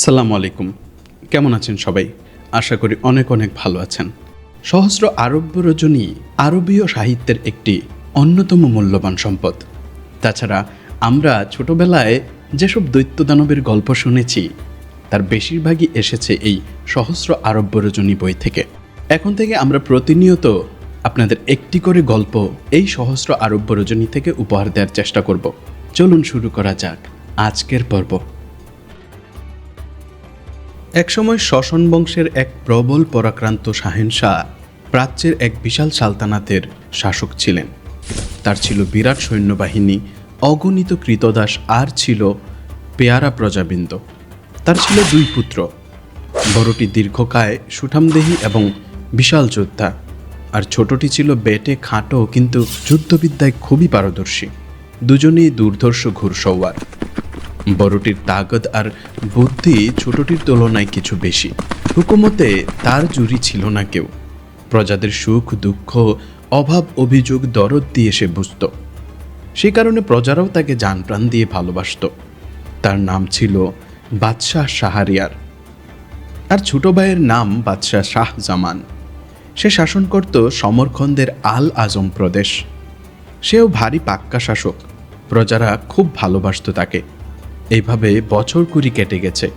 আসসালামু আলাইকুম। কেমন আছেন সবাই? আশা করি অনেক অনেক ভালো আছেন। সহস্র আরব্য রজনী আরবীয় সাহিত্যের একটি অন্যতম মূল্যবান সম্পদ। তাছাড়া আমরা ছোটবেলায় যেসব দৈত্য দানবের গল্প শুনেছি, তার বেশিরভাগই এসেছে এই সহস্র আরব্য রজনী বই থেকে। এখন থেকে আমরা প্রতিনিয়ত আপনাদের একটি করে গল্প এই সহস্র আরব্য রজনী থেকে উপহার দেওয়ার চেষ্টা করব। চলুন শুরু করা যাক আজকের পর্ব। একসময় শশন বংশের এক প্রবল পরাক্রান্ত শাহেনশাহ প্রাচ্যের এক বিশাল সালতানাতের শাসক ছিলেন। তার ছিল বিরাট সৈন্যবাহিনী, অগণিত কৃতদাস, আর ছিল পেয়ারা প্রজাবৃন্দ। তার ছিল দুই পুত্র, বড়টি দীর্ঘকায়, সুঠামদেহী এবং বিশাল যোদ্ধা। আর ছোটটি ছিল বেটে, খাটো, কিন্তু যুদ্ধবিদ্যায় খুবই পারদর্শী। দুজনেই দুর্ধর্ষ ঘুরসওয়ার। বড়টির তাগদ আর বুদ্ধি ছোটটির তুলনায় কিছু বেশি। হুকুমতে তার জুরি ছিল না কেউ। প্রজাদের সুখ, দুঃখ, অভাব, অভিযোগ, দরদ দিয়ে সে বুঝত। সেই কারণে প্রজারাও তাকে জানপ্রাণ দিয়ে ভালোবাসত। তার নাম ছিল বাদশাহ শাহরিয়ার। আর ছোট ভাইয়ের নাম বাদশাহ শাহজামান। সে শাসন করত সমরখন্দের আল আজম প্রদেশ। সেও ভারী পাক্কা শাসক। প্রজারা খুব ভালোবাসত তাকে। এইভাবে বছর কুড়ি কেটে গেছে।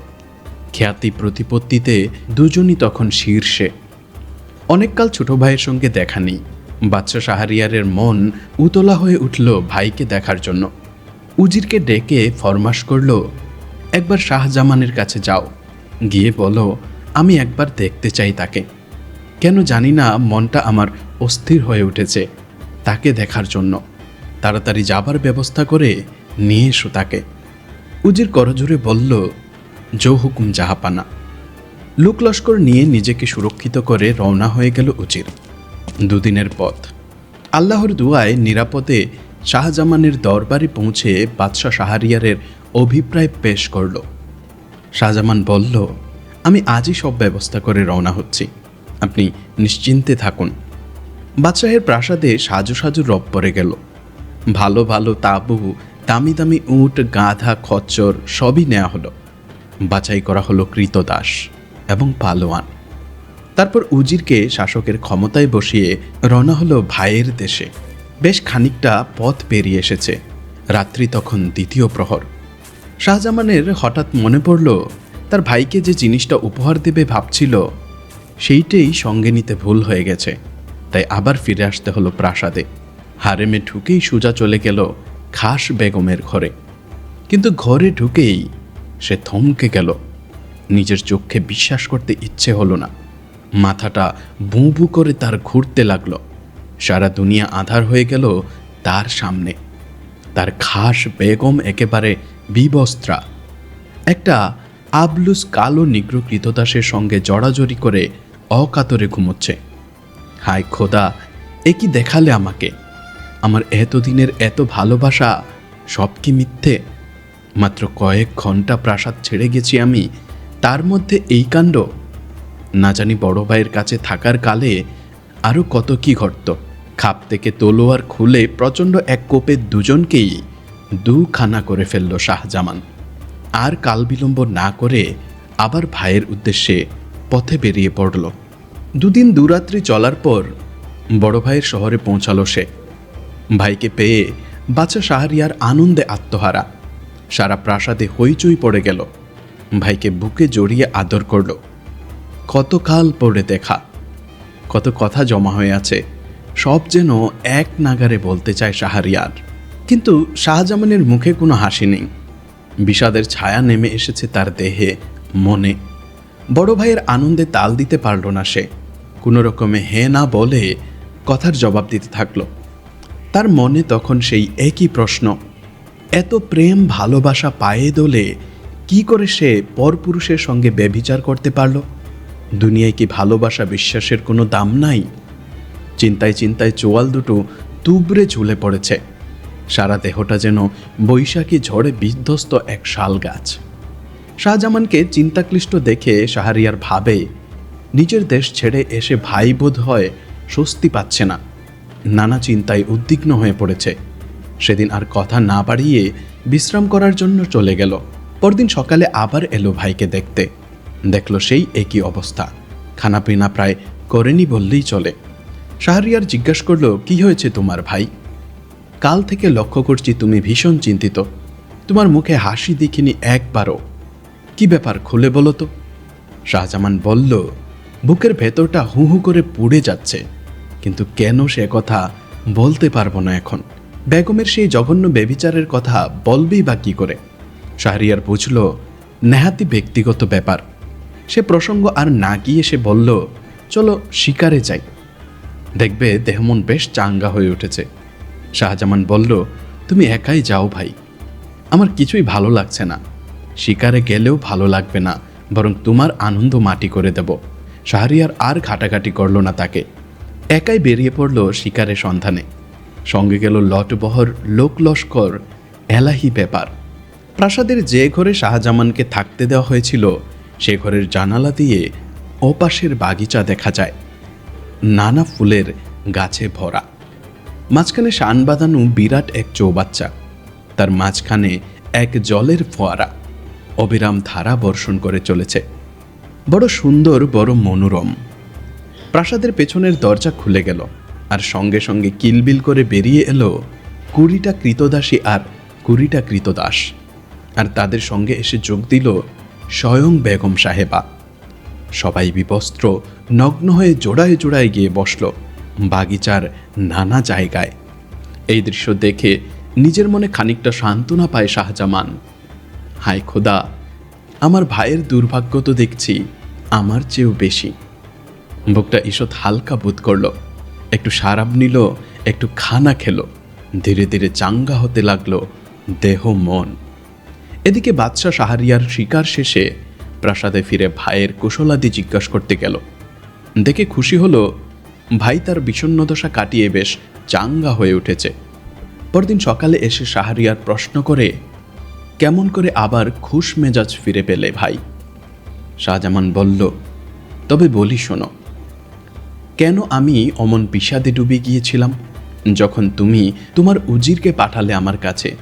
খ্যাতি প্রতিপত্তিতে দুজনই তখন শীর্ষে। অনেককাল ছোট ভাইয়ের সঙ্গে দেখা নেই। বাচ্চা শাহরিয়ারের মন উতলা হয়ে উঠল ভাইকে দেখার জন্য। উজিরকে ডেকে ফরমাস করল, একবার শাহজামানের কাছে যাও। গিয়ে বলো, আমি একবার দেখতে চাই তাকে। কেন জানি না মনটা আমার অস্থির হয়ে উঠেছে তাকে দেখার জন্য। তাড়াতাড়ি যাবার ব্যবস্থা করে নিয়ে এসো তাকে। উজির করজোরে বলল জো হুকুম জাহাপানা লোক লস্কর নিয়ে নিজেকে সুরক্ষিত করে রওনা হয়ে গেল উজির। দুদিনের পথ। আল্লাহর দুয়ায় নিরাপদে শাহজামানের দরবারে পৌঁছে বাদশাহ শাহরিয়ারের অভিপ্রায় পেশ করল। শাহজামান বলল, আমি আজই সব ব্যবস্থা করে রওনা হচ্ছি। আপনি নিশ্চিন্তে থাকুন। বাদশাহের প্রাসাদে সাজু সাজু রব পরে গেল। ভালো ভালো তাবু দামি দামি উট, গাধা, খচ্চর সবই নেওয়া হলো। বাছাই করা হলো কৃতদাস এবং পালোয়ান। তারপর উজিরকে শাসকের ক্ষমতায় বসিয়ে রওনা হলো ভাইয়ের দেশে। বেশ খানিকটা পথ পেরিয়ে এসেছে। রাত্রি তখন দ্বিতীয় প্রহর। শাহজামানের হঠাৎ মনে পড়ল, তার ভাইকে যে জিনিসটা উপহার দেবে ভাবছিল, সেইটাই সঙ্গে নিতে ভুল হয়ে গেছে। তাই আবার ফিরে আসতে হলো প্রাসাদে। হারেমে ঢুকেই সোজা চলে গেল খাস বেগমের ঘরে। কিন্তু ঘরে ঢুকেই সে থমকে গেল। নিজের চোখে বিশ্বাস করতে ইচ্ছে হলো না। মাথাটা বুঁ বু করে তার ঘুরতে লাগল। সারা দুনিয়া আধার হয়ে গেল তার সামনে। তার খাস বেগম একেবারে বিবস্ত্রা। একটা আবলুস কালো নিগ্র কৃতদাসের সঙ্গে জড়াজড়ি করে অকাতরে ঘুমোচ্ছে। হায় খোদা, এ কি দেখালে আমাকে? আমার এতদিনের এত ভালোবাসা, সব কি মিথ্যে? মাত্র কয়েক ঘণ্টা প্রাসাদ ছেড়ে গেছি আমি, তার মধ্যে এই কাণ্ড। না জানি বড় ভাইয়ের কাছে থাকার কালে আরও কত কি ঘটত। খাপ থেকে তলোয়ার খুলে প্রচণ্ড এক কোপে দুজনকেই দুখানা করে ফেলল শাহজামান। আর কাল বিলম্ব না করে আবার ভাইয়ের উদ্দেশ্যে পথে বেরিয়ে পড়ল। দুদিন দুরাত্রি চলার পর বড় ভাইয়ের শহরে পৌঁছালো সে। ভাইকে পেয়ে বাচ্চা শাহরিয়ার আনন্দে আত্মহারা। সারা প্রাসাদে হইচই পড়ে গেল। ভাইকে বুকে জড়িয়ে আদর করল। কতকাল পরে দেখা। কত কথা জমা হয়ে আছে। সব যেন এক নাগারে বলতে চায় শাহরিয়ার। কিন্তু শাহজামানের মুখে কোনো হাসি নেই। বিষাদের ছায়া নেমে এসেছে তার দেহে, মনে। বড় ভাইয়ের আনন্দে তাল দিতে পারল না সে। কোনো রকমে হে না বলে কথার জবাব দিতে থাকল। তার মনে তখন সেই একই প্রশ্ন, এত প্রেম ভালোবাসা পায়ে দোলে কি করে সে পরপুরুষের সঙ্গে ব্যভিচার করতে পারল? দুনিয়ায় কি ভালোবাসা বিশ্বাসের কোনো দাম নাই? চিন্তায় চিন্তায় চোয়াল দুটো তুবড়ে ঝুলে পড়েছে। সারা দেহটা যেন বৈশাখী ঝড়ে বিধ্বস্ত এক শাল গাছ। শাহজামানকে চিন্তাক্লিষ্ট দেখে শাহরিয়ার ভাবে, নিজের দেশ ছেড়ে এসে ভাই বোধ হয় স্বস্তি পাচ্ছে না। নানা চিন্তায় উদ্বিগ্ন হয়ে পড়েছে। সেদিন আর কথা না বাড়িয়ে বিশ্রাম করার জন্য চলে গেল। পরদিন সকালে আবার এলো ভাইকে দেখতে। দেখল সেই একই অবস্থা। খানাপিনা প্রায় করেনি বললেই চলে। শাহরিয়ার জিজ্ঞাসা করল, কি হয়েছে তোমার ভাই? কাল থেকে লক্ষ্য করছি তুমি ভীষণ চিন্তিত। তোমার মুখে হাসি দেখিনি একবারও। কি ব্যাপার খুলে বলো তো? শাহজামান বলল, বুকের ভেতরটা হু হু করে পুড়ে যাচ্ছে। কিন্তু কেন সে কথা বলতে পারব না এখন? বেগমের সেই জঘন্য বেবিচারের কথা বলবেই বা কি করে? শাহরিয়ার বুঝল, নেহাতি ব্যক্তিগত ব্যাপার। সে প্রসঙ্গ আর না গিয়ে সে বলল, চলো শিকারে যাই। দেখবে দেহমন বেশ চাঙ্গা হয়ে উঠেছে। শাহজামান বলল, তুমি একাই যাও ভাই। আমার কিছুই ভালো লাগছে না। শিকারে গেলেও ভালো লাগবে না, বরং তোমার আনন্দ মাটি করে দেব। শাহরিয়ার আর ঘাটাঘাটি করল না তাকে। একাই বেরিয়ে পড়ল শিকারের সন্ধানে। সঙ্গে গেল লটবহর লোকলস্কর এলাহি ব্যাপার। প্রাসাদের যে ঘরে শাহজামানকে থাকতে দেওয়া হয়েছিল, সে ঘরের জানালা দিয়ে ওপাশের বাগিচা দেখা যায়। নানা ফুলের গাছে ভরা। মাঝখানে শান বাঁধানো বিরাট এক চৌবাচ্চা। তার মাঝখানে এক জলের ফোয়ারা। অবিরাম ধারা বর্ষণ করে চলেছে। বড় সুন্দর, বড় মনোরম। প্রাসাদের পেছনের দরজা খুলে গেল, আর সঙ্গে সঙ্গে কিলবিল করে বেরিয়ে এলো কুড়িটা কৃতদাসী আর কুড়িটা কৃতদাস। আর তাদের সঙ্গে এসে যোগ দিল স্বয়ং বেগম সাহেবা। সবাই বিবস্ত্র নগ্ন হয়ে জোড়ায় জোড়ায় গিয়ে বসল বাগিচার নানা জায়গায়। এই দৃশ্য দেখে নিজের মনে খানিকটা সান্ত্বনা পায় শাহজামান। হায় খোদা, আমার ভাইয়ের দুর্ভাগ্য তো দেখছি, আমার চেয়েও বেশি। বুকটা ঈষৎ হালকা বোধ করল। একটু সারাপ নিল, একটু খানা খেলো। ধীরে ধীরে চাঙ্গা হতে লাগল দেহ মন। এদিকে বাদশাহ শাহরিয়ার শিকার শেষে প্রাসাদে ফিরে ভাইয়ের কুশলাদি জিজ্ঞাসা করতে গেল। দেখে খুশি হলো, ভাই তার বিষণ্ণদশা কাটিয়ে বেশ চাঙ্গা হয়ে উঠেছে। পরদিন সকালে এসে শাহরিয়ার প্রশ্ন করে, কেমন করে আবার খুশ মেজাজ ফিরে পেলে ভাই? শাহজামান বলল, তবে বলি শোনো কেন আমি অমন বিষাদে ডুবে গিয়েছিলাম? যখন তুমি তোমার উজিরকে পাঠালে আমার কাছে,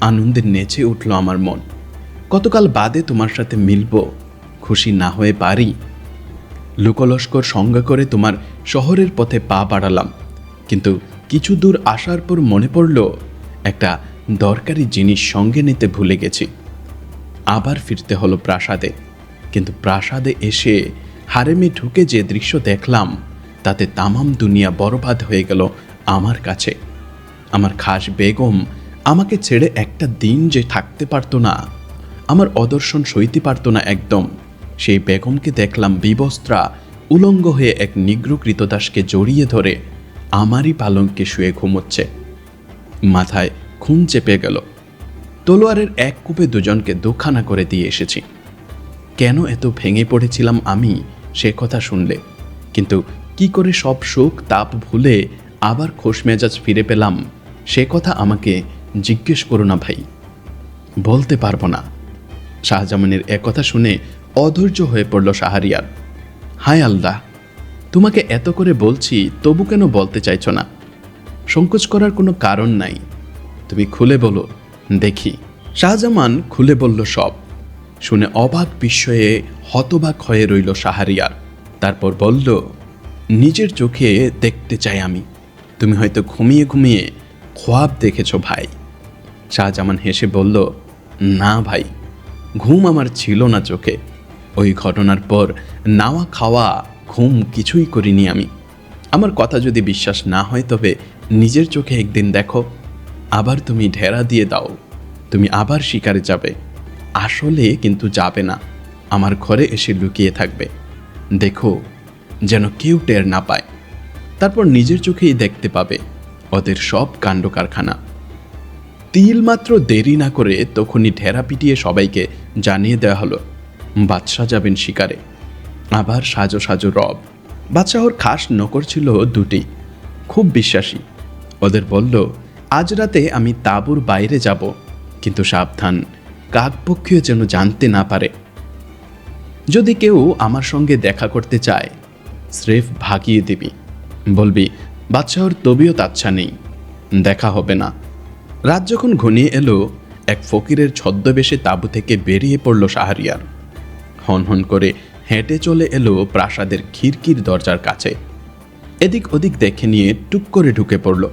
আনন্দে নেচে উঠল আমার মন। কতকাল বাদে তোমার সাথে মিলব, খুশি না হয়ে পারি। লোকলস্কর সঙ্গে করে তোমার শহরের পথে পা বাড়ালাম। কিন্তু কিছু দূর আসার পর মনে পড়ল, একটা দরকারি জিনিস সঙ্গে নিতে ভুলে গেছি। আবার ফিরতে হলো প্রাসাদে। কিন্তু প্রাসাদে এসে হারেমে ঢুকে যে দৃশ্য দেখলাম তাতে তামাম দুনিয়া বরবাদ হয়ে গেল আমার কাছে। আমার খাস বেগম আমাকে ছেড়ে একটা দিন যে থাকতে পারতো না, আমার অদর্শন সইতে পারতো না একদম। সেই বেগমকে দেখলাম বিবস্ত্রা উলঙ্গ হয়ে এক নিগ্র কৃতদাসকে জড়িয়ে ধরে আমারই পালঙ্কে শুয়ে ঘুমোচ্ছে। মাথায় খুন চেপে গেল। তলোয়ারের এক কূপে দুজনকে দুখানা করে দিয়ে এসেছি। কেন এত ভেঙে পড়েছিলাম আমি সে কথা শুনলে, কিন্তু কি করে সব সুখ তাপ ভুলে আবার খোশ মেজাজ ফিরে পেলাম? সে কথা আমাকে জিজ্ঞেস করো না ভাই। বলতে পারব না। শাহজামানের একথা শুনে অধৈর্য হয়ে পড়ল শাহরিয়ার। হায় আল্লাহ, তোমাকে এত করে বলছি, তবু কেন বলতে চাইছো না? সংকোচ করার কোনো কারণ নাই। তুমি খুলে বলো। দেখি। শাহজামান খুলে বলল সব। শুনে অবাক বিস্ময়ে হতবাক হয়ে রইল শাহরিয়ার। তারপর বলল নিজের চোখে দেখতে চাই আমি। তুমি হয়তো ঘুমিয়ে ঘুমিয়ে খোয়াব দেখেছ ভাই। শাহজামান হেসে বলল, না ভাই, ঘুম আমার ছিল না চোখে। ওই ঘটনার পর নাওয়া খাওয়া ঘুম কিছুই করিনি আমি। আমার কথা যদি বিশ্বাস না হয় তবে নিজের চোখে একদিন দেখো। আবার তুমি ঢেরা দিয়ে দাও। তুমি আবার শিকারে যাবে। আসলে কিন্তু যাবে না। আমার ঘরে এসে লুকিয়ে থাকবে। দেখো যেন কেউ টের না পায়। তারপর নিজের চোখেই দেখতে পাবে ওদের সব কাণ্ড কারখানা তিল মাত্র দেরি না করে তখনই ঢেরা পিটিয়ে সবাইকে জানিয়ে দেওয়া হলো, বাদশাহ যাবেন শিকারে। আবার সাজো সাজো রব। বাদশাহর খাস নকর ছিল দুটি। খুব বিশ্বাসী। ওদের বলল, আজ রাতে আমি তাঁবুর বাইরে যাব, কিন্তু সাবধান। কাকপক্ষীয় যেন জানতে না পারে। যদি কেউ আমার সঙ্গে দেখা করতে চায় স্রেফ ভাগিয়ে দিবি। বলবি, বাদশাহর তবিয়ত আচ্ছা নেই, দেখা হবে না। রাত যখন ঘনিয়ে এলো, এক ফকিরের ছদ্মবেশে তাঁবু থেকে বেরিয়ে পড়ল হন হন করে হেঁটে চলে এলো প্রাসাদের খিড়কির দরজার কাছে। এদিক ওদিক দেখে নিয়ে টুক করে ঢুকে পড়ল,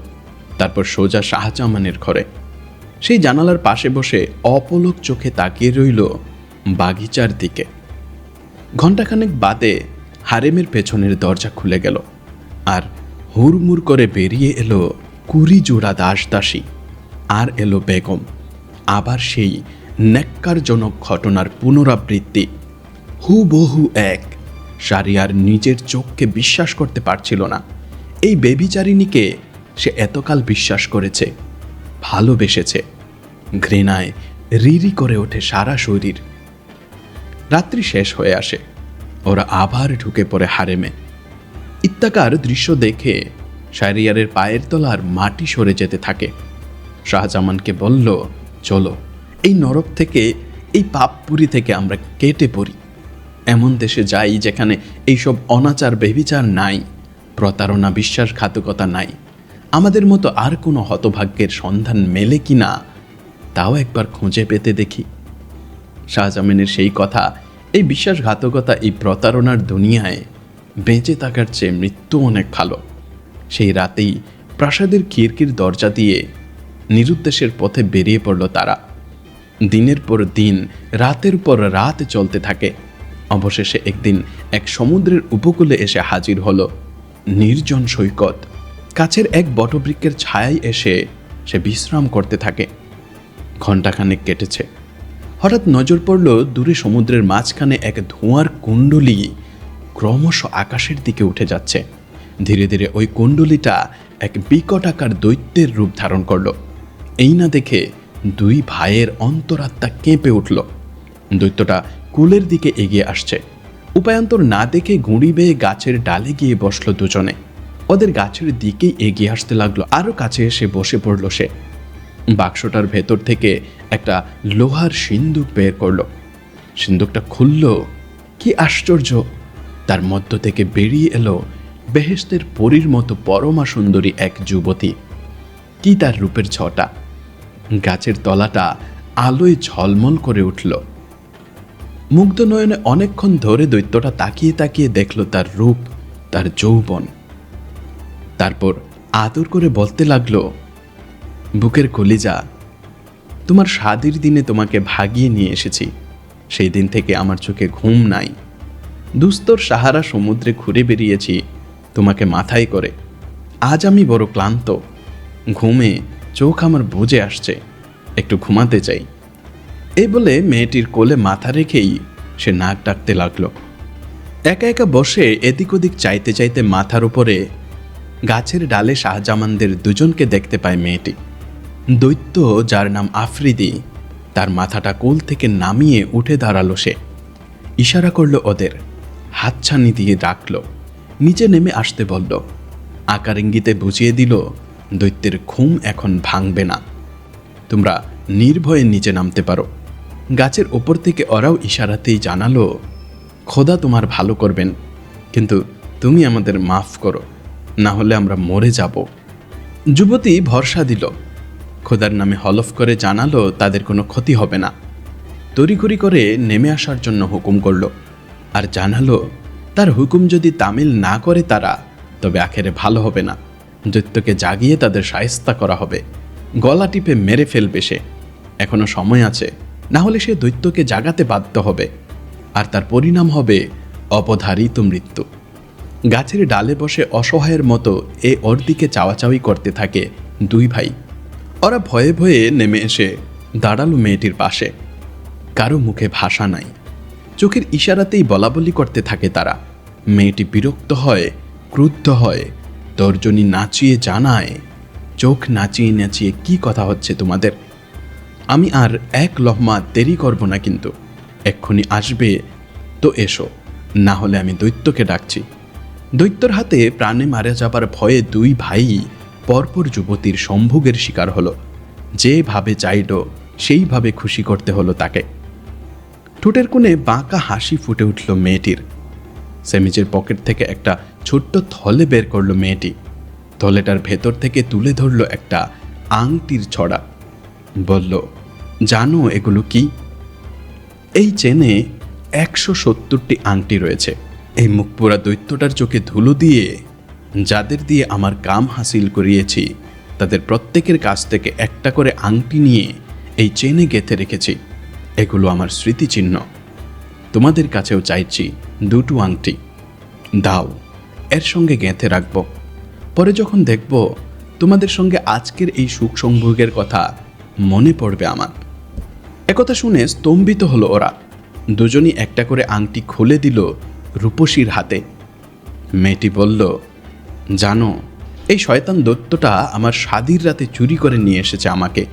তারপর সোজা শাহজামানের ঘরে। সেই জানালার পাশে বসে অপলক চোখে তাকিয়ে রইল বাগিচার দিকে। ঘণ্টাখানেক বাদে হারেমের পেছনের দরজা খুলে গেল আর হুড়মুড় করে বেরিয়ে এলো কুড়ি জোড়া দাস দাসী আর এলো বেগম। আবার সেই ন্যাক্কারজনক ঘটনার পুনরাবৃত্তি। হুবহু এক। সারিয়ার নিজের চোখকে বিশ্বাস করতে পারছিল না। এই বেবিচারিণীকে সে এতকাল বিশ্বাস করেছে, ভালোবেসেছে, ঘৃণায় রিরি করে ওঠে সারা শরীর। রাত্রি শেষ হয়ে আসে। ওরা আবার ঢুকে পড়ে হারেমে। ইত্তাকার দৃশ্য দেখে শাহরিয়ারের পায়ের তলার মাটি সরে যেতে থাকে। শাহজামানকে বলল, চলো, এই নরক থেকে, এই পাপপুরি থেকে আমরা কেটে পড়ি। এমন দেশে যাই যেখানে এইসব অনাচার, বেবিচার নাই, প্রতারণা, বিশ্বাসঘাতকতা নাই। আমাদের মতো আর কোনো হতভাগ্যের সন্ধান মেলে কি না তাও একবার খুঁজে পেতে দেখি। শাহজামিনের সেই কথা এই বিশ্বাসঘাতকতা এই প্রতারণার দুনিয়ায় বেঁচে থাকার চেয়ে মৃত্যু অনেক ভালো। সেই রাতেই প্রাসাদের খিড়কির দরজা দিয়ে নিরুদ্দেশের পথে বেরিয়ে পড়ল তারা। দিনের পর দিন, রাতের পর রাত চলতে থাকে। অবশেষে একদিন এক সমুদ্রের উপকূলে এসে হাজির হলো নির্জন সৈকত। কাছের এক বটবৃক্ষের ছায়ায় এসে সে বিশ্রাম করতে থাকে। ঘণ্টাখানেক কেটেছে। হঠাৎ নজর পড়ল দূরে সমুদ্রের মাঝখানে এক ধোঁয়ার কুণ্ডলী ক্রমশ আকাশের দিকে উঠে যাচ্ছে। ধীরে ধীরে ওই কুণ্ডলিটা এক বিকট আকার দৈত্যের রূপ ধারণ করল। এই না দেখে দুই ভাইয়ের অন্তরাত্মা কেঁপে উঠল। দৈত্যটা কুলের দিকে এগিয়ে আসছে। উপায়ন্তর না দেখে গুঁড়ি বেয়ে গাছের ডালে গিয়ে বসল দুজনে। ওদের গাছের দিকেই এগিয়ে আসতে লাগল। আরও কাছে এসে বসে পড়ল সে। বাক্সটার ভেতর থেকে একটা লোহার সিন্দুক বের করল। সিন্দুকটা খুলল। কি আশ্চর্য! তার মধ্য থেকে বেরিয়ে এলো বেহেস্তের পরীর মতো পরমা সুন্দরী এক যুবতী। কি তার রূপের ছটা? গাছের তলাটা আলোয় ঝলমল করে উঠল। মুগ্ধ নয়নে অনেকক্ষণ ধরে দৈত্যটা তাকিয়ে তাকিয়ে দেখল তার রূপ, তার যৌবন। তারপর আদর করে বলতে লাগল বুকের কলিজা। তোমার স্বাদের দিনে তোমাকে ভাগিয়ে নিয়ে এসেছি। সেই দিন থেকে আমার চোখে ঘুম নাই। দুস্তর সাহারা সমুদ্রে ঘুরে বেরিয়েছি তোমাকে মাথায় করে। আজ আমি বড় ক্লান্ত। ঘুমে চোখ আমার বুঝে আসছে। একটু ঘুমাতে চাই। এই বলে মেয়েটির কোলে মাথা রেখেই সে নাক ডাকতে লাগল। একা একা বসে এদিক ওদিক চাইতে চাইতে মাথার উপরে গাছের ডালে শাহজামানদের দুজনকে দেখতে পায় মেয়েটি। দৈত্য, যার নাম আফ্রিদি, তার মাথাটা কোল থেকে নামিয়ে উঠে দাঁড়াল সে। ইশারা করল ওদের, হাতছানি দিয়ে ডাকলো, নিচে নেমে আসতে বলল। আকার ইঙ্গিতে বুঝিয়ে দিল, দৈত্যের ঘুম এখন ভাঙবে না। তোমরা নির্ভয়ে নিচে নামতে পারো। গাছের ওপর থেকে ওরাও ইশারাতেই জানালো, খোদা তোমার ভালো করবেন, কিন্তু তুমি আমাদের মাফ করো, না হলে আমরা মরে যাব। যুবতী ভরসা দিল খোদার নামে হলফ করে জানালো, তাদের কোনো ক্ষতি হবে না। তড়িঘড়ি করে নেমে আসার জন্য হুকুম করল আর জানালো, তার হুকুম যদি তামিল না করে তারা, তবে আখেরে ভালো হবে না। দৈত্যকে জাগিয়ে তাদের সায়স্তা করা হবে। গলা টিপে মেরে ফেলবে সে। এখনও সময় আছে। না হলে সে দৈত্যকে জাগাতে বাধ্য হবে। আর তার পরিণাম হবে অপধারিত মৃত্যু। গাছের ডালে বসে অসহায়ের মতো এ ওর দিকে চাওয়াচাওয়ি করতে থাকে দুই ভাই। ওরা ভয়ে ভয়ে নেমে এসে দাঁড়াল মেয়েটির পাশে। কারও মুখে ভাষা নাই। চোখের ইশারাতেই বলাবলি করতে থাকে তারা। মেয়েটি বিরক্ত হয়, ক্রুদ্ধ হয়, তর্জনী নাচিয়ে জানায়, চোখ নাচিয়ে নাচিয়ে কি কথা হচ্ছে তোমাদের? আমি আর এক লহমা দেরি করব না কিন্তু। এক্ষুনি আসবে। তো এসো, না হলে আমি দৈত্যকে ডাকছি। দৈত্যর হাতে প্রাণে মারা যাবার ভয়ে দুই ভাই পরপর যুবতীর সম্ভোগের শিকার হলো। যেভাবে চাইল সেইভাবে খুশি করতে হলো তাকে। ঠোঁটের কোণে বাঁকা হাসি ফুটে উঠল মেয়েটির। সেমিজের পকেট থেকে একটা ছোট্ট থলে বের করল মেয়েটি। থলেটার ভেতর থেকে তুলে ধরলো একটা আংটির ছড়া। বলল, জানো এগুলো কি? এই চেনে একশো সত্তরটি আংটি রয়েছে। এই মুখপুরা দৈত্যটার চোখে ধুলো দিয়ে যাদের দিয়ে আমার কাম হাসিল করিয়েছি, তাদের প্রত্যেকের কাছ থেকে একটা করে আংটি নিয়ে এই চেনে গেঁথে রেখেছি। এগুলো আমার স্মৃতিচিহ্ন। তোমাদের কাছেও চাইছি দুটো আংটি। দাও, এর সঙ্গে গেঁথে রাখব। পরে যখন দেখব তোমাদের সঙ্গে আজকের এই সুখ সংভোগের কথা মনে পড়বে আমার। একথা শুনে স্তম্ভিত হলো ওরা। দুজনই একটা করে আংটি খুলে দিল রূপসীর হাতে। মেয়েটি বলল জানো, এই শয়তান দত্তটা আমার স্বাদীর রাতে চুরি করে নিয়ে এসেছে আমাকে।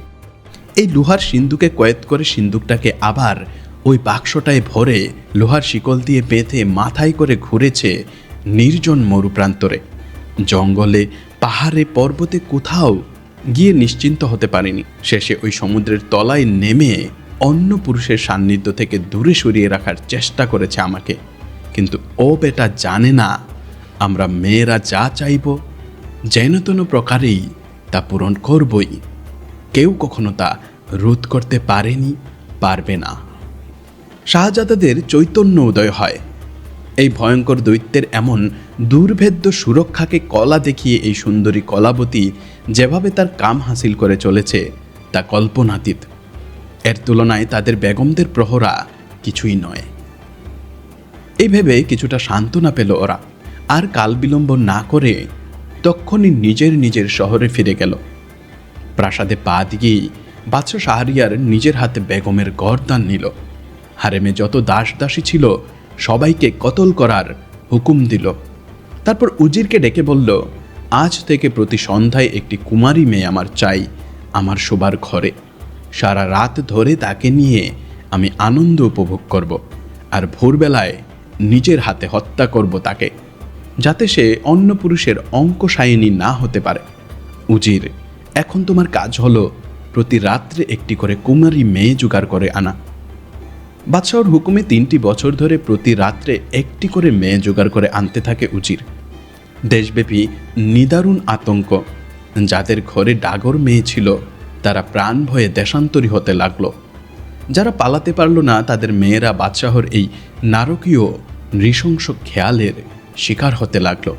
এই লোহার সিন্ধুকে কয়েদ করে সিন্ধুকটাকে আবার ওই বাক্সটায় ভরে লোহার শিকল দিয়ে বেঁধে মাথায় করে ঘুরেছে নির্জন মরুপ্রান্তরে। জঙ্গলে, পাহাড়ে, পর্বতে কোথাও গিয়ে নিশ্চিন্ত হতে পারেনি। শেষে ওই সমুদ্রের তলায় নেমে অন্য পুরুষের সান্নিধ্য থেকে দূরে সরিয়ে রাখার চেষ্টা করেছে আমাকে। কিন্তু ও বেটা জানে না আমরা মেয়েরা যা চাইব, যেন তেন প্রকারেই তা পূরণ করবই। কেউ কখনো তা রোধ করতে পারেনি, পারবে না। শাহজাদাদের চৈতন্য উদয় হয়। এই ভয়ঙ্কর দৈত্যের এমন দুর্ভেদ্য সুরক্ষাকে কলা দেখিয়ে এই সুন্দরী কলাবতী যেভাবে তার কাম হাসিল করে চলেছে, তা কল্পনাতীত। এর তুলনায় তাদের বেগমদের প্রহরা কিছুই নয়। এই ভেবে কিছুটা সান্ত্বনা পেল ওরা। আর কাল বিলম্ব না করে তক্ষণই নিজের নিজের শহরে ফিরে গেল। প্রাসাদে পা দিয়েই বাদশা শাহরিয়ার নিজের হাতে বেগমের গরদান নিল। হারেমে যত দাস দাসী ছিল, সবাইকে কতল করার হুকুম দিল। তারপর উজিরকে ডেকে বলল, আজ থেকে প্রতি সন্ধ্যায় একটি কুমারী মেয়ে আমার চাই, আমার শোবার ঘরে। সারা রাত ধরে তাকে নিয়ে আমি আনন্দ উপভোগ করব, আর ভোরবেলায় নিজের হাতে হত্যা করব তাকে। যাতে সে অন্য পুরুষের অঙ্ক সায়নী না হতে পারে। উজির, এখন তোমার কাজ হলো প্রতি রাত্রে একটি করে কুমারী মেয়ে জোগাড় করে আনা। বাদশাহর হুকুমে তিনটি বছর ধরে প্রতি রাত্রে একটি করে মেয়ে জোগাড় করে আনতে থাকে উজির। দেশব্যাপী নিদারুণ আতঙ্ক। যাদের ঘরে ডাগর মেয়ে ছিল, তারা প্রাণ ভয়ে দেশান্তরী হতে লাগল। যারা পালাতে পারল না, তাদের মেয়েরা বাদশাহর এই নারকীয় নৃশংস খেয়ালের শিকার হতে লাগল।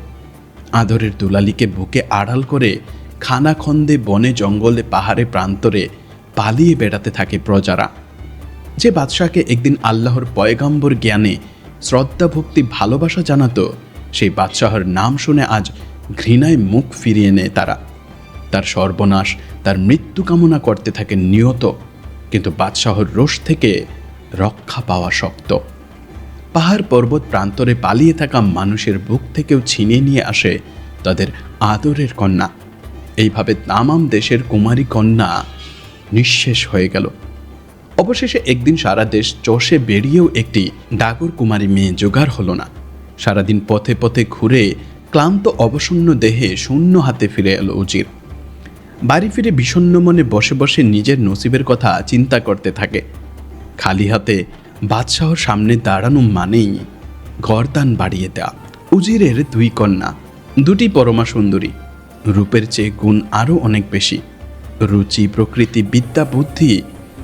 আদরের দুলালিকে বুকে আড়াল করে খানাখন্দে বনে জঙ্গলে পাহাড়ে প্রান্তরে পালিয়ে বেড়াতে থাকে প্রজারা। যে বাদশাকে একদিন আল্লাহর পয়গাম্বর জ্ঞানে শ্রদ্ধা ভক্তি ভালোবাসা জানাতো, সেই বাদশাহর নাম শুনে আজ ঘৃণায় মুখ ফিরিয়ে নেয় তারা। তার সর্বনাশ, তার মৃত্যু কামনা করতে থাকে নিয়ত কিন্তু বাদশাহর রোষ থেকে রক্ষা পাওয়া শক্ত। পাহাড় পর্বত প্রান্তরে পালিয়ে থাকা মানুষের বুক থেকেও ছিনিয়ে নিয়ে আসে তাদের আদরের কন্যা। এইভাবে তামাম দেশের কুমারী কন্যা নিঃশেষ হয়ে গেল। অবশেষে একদিন সারা দেশ চষে বেরিয়েও একটি ডাগর কুমারী মেয়ে জোগাড় হলো না। সারাদিন পথে পথে ঘুরে ক্লান্ত, অবসন্ন দেহে শূন্য হাতে ফিরে এলো উজির। বাড়ি ফিরে বিষণ্ণ মনে বসে বসে নিজের নসিবের কথা চিন্তা করতে থাকে। খালি হাতে বাদশাহর সামনে দাঁড়ানো মানেই ঘরদান বাড়িয়ে দেওয়া উজিরের দুই কন্যা, দুটি পরমা সুন্দরী। রূপের চেয়ে গুণ আরও অনেক বেশি। রুচি, প্রকৃতি, বিদ্যা, বুদ্ধি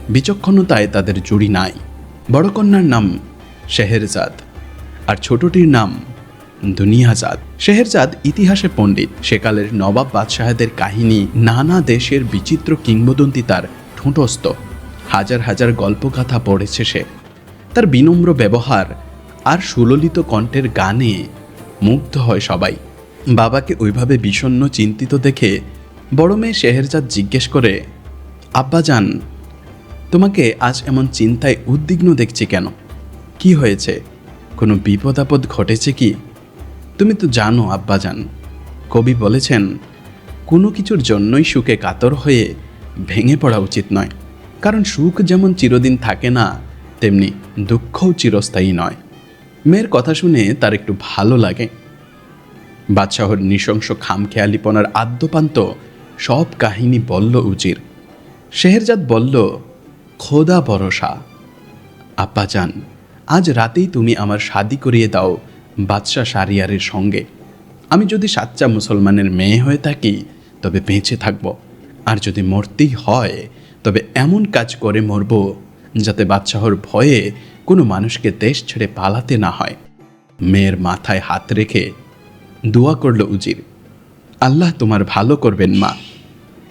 বিচক্ষণতায় তাদের জুড়ি নাই। বড় কন্যার নাম শেহেরজাদ আর ছোটটির নাম দুনিয়াজাদ। শেহেরজাদ ইতিহাসে পণ্ডিত। সেকালের নবাব বাদশাহেদের কাহিনী নানা দেশের বিচিত্র কিংবদন্তি তার ঠোঁটস্থ। হাজার হাজার গল্পগাথা পড়েছে সে। তার বিনম্র ব্যবহার আর সুললিত কণ্ঠের গানে মুগ্ধ হয় সবাই। বাবাকে ওইভাবে বিষণ্ণ চিন্তিত দেখে বড় মেয়ে শেহেরজাদ জিজ্ঞেস করে আব্বাজান তোমাকে আজ এমন চিন্তায় উদ্বিগ্ন দেখছি কেন? কি হয়েছে? কোনো বিপদ আপদ ঘটেছে কি? তুমি তো জানো আব্বাজান কবি বলেছেন, কোনো কিছুর জন্যই সুখে কাতর হয়ে ভেঙে পড়া উচিত নয়। কারণ সুখ যেমন চিরদিন থাকে না তেমনি দুঃখও চিরস্থায়ী নয়। মেয়ের কথা শুনে তার একটু ভালো লাগে। বাদশাহর নৃশংস খামখেয়ালিপনার আদ্যপান্ত সব কাহিনী বলল উজির। শেহেরজাদ বলল, খোদা ভরসা। আব্বাজান আজ রাতেই তুমি আমার শাদি করিয়ে দাও বাদশাহ সারিয়ারের সঙ্গে। আমি যদি সাচ্চা মুসলমানের মেয়ে হয়ে থাকি, তবে বেঁচে থাকব। আর যদি মরতেই হয়, তবে এমন কাজ করে মরব যাতে বাদশাহর ভয়ে কোনো মানুষকে দেশ ছেড়ে পালাতে না হয়। মেয়ের মাথায় হাত রেখে দোয়া করল উজির, আল্লাহ তোমার ভালো করবেন মা।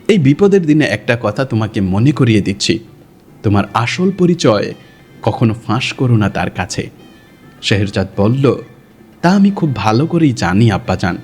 এই বিপদের দিনে একটা কথা তোমাকে মনে করিয়ে দিচ্ছি। তোমার আসল পরিচয় কখনো ফাঁস করো না তার কাছে। শেহরজাদ বলল, তা আমি খুব ভালো করেই জানি, আব্বাজান।